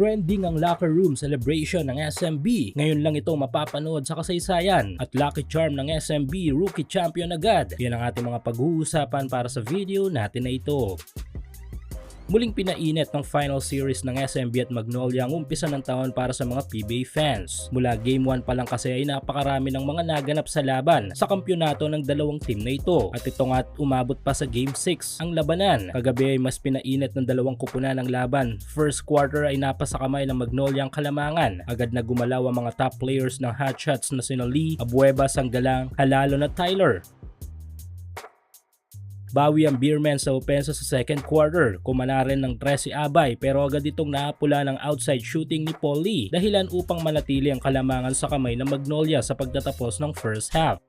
Trending ang locker room celebration ng SMB. Ngayon lang ito mapapanood sa kasaysayan at lucky charm ng SMB rookie champion agad. Yan ang ating mga pag-uusapan para sa video natin na ito. Muling pinainit ng final series ng SMB at Magnolia ang umpisa ng taon para sa mga PBA fans. Mula Game 1 pa lang kasi ay napakarami ng mga naganap sa laban sa kampyonato ng dalawang team na ito. At ito nga't umabot pa sa Game 6 ang labanan. Kagabi ay mas pinainit ng dalawang kupunan ng laban. First quarter ay napasa kamay ng Magnolia ang kalamangan. Agad na gumalaw ang mga top players ng hotshots na sina Lee, Abueva, Sanggalang, Halalo na Tyler. Bawi ang Beerman sa opensa sa second quarter. Kumana rin ng 13 abay pero agad itong naapula ng outside shooting ni Paul Lee dahilan upang manatili ang kalamangan sa kamay ng Magnolia sa pagtatapos ng first half.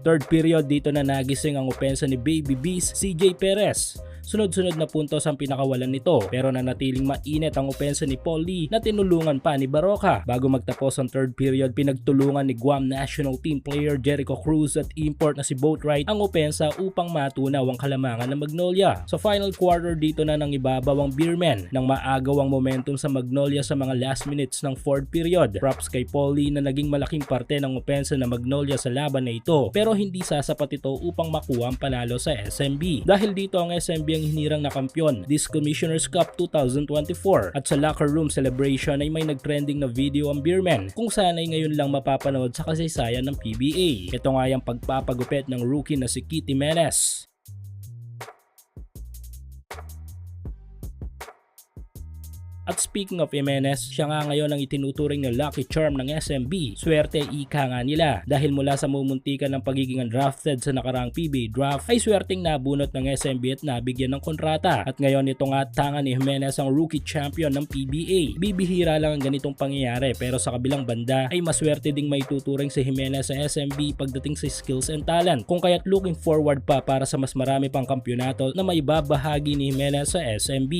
Third period dito na nagising ang opensa ni Baby Beast CJ Perez. Sunod-sunod na puntos ang pinakawalan nito pero nanatiling mainit ang opensa ni Paul Lee na tinulungan pa ni Baroka. Bago magtapos ang third period, pinagtulungan ni Guam national team player Jericho Cruz at import na si Boatwright ang opensa upang matunaw ang kalamangan ng Magnolia. Sa final quarter dito na nang ibabaw ang Beermen nang maagaw ang momentum sa Magnolia sa mga last minutes ng fourth period. Props kay Paul Lee na naging malaking parte ng opensa ng Magnolia sa laban na ito pero hindi sasapat ito upang makuha ang panalo sa SMB. Dahil dito ang SMB ang hinirang na kampyon this Commissioner's Cup 2024 at sa locker room celebration ay may nagtrending na video ang Beerman kung saan ay ngayon lang mapapanood sa kasaysayan ng PBA. Ito nga yung pagpapagupit ng rookie na si Kitty Menes. At speaking of Jimenez, siya nga ngayon ang itinuturing na lucky charm ng SMB. Swerte ika nga nila dahil mula sa mumuntikan ng pagiging undrafted sa nakaraang PBA draft ay swerteng nabunot ng SMB at nabigyan ng kontrata. At ngayon ito nga tanga ni Jimenez ang rookie champion ng PBA. Bibihira lang ang ganitong pangyayari pero sa kabilang banda ay maswerte ding may tuturing si Jimenez sa SMB pagdating sa skills and talent. Kung kaya't looking forward pa para sa mas marami pang kampyonato na may babahagi ni Jimenez sa SMB.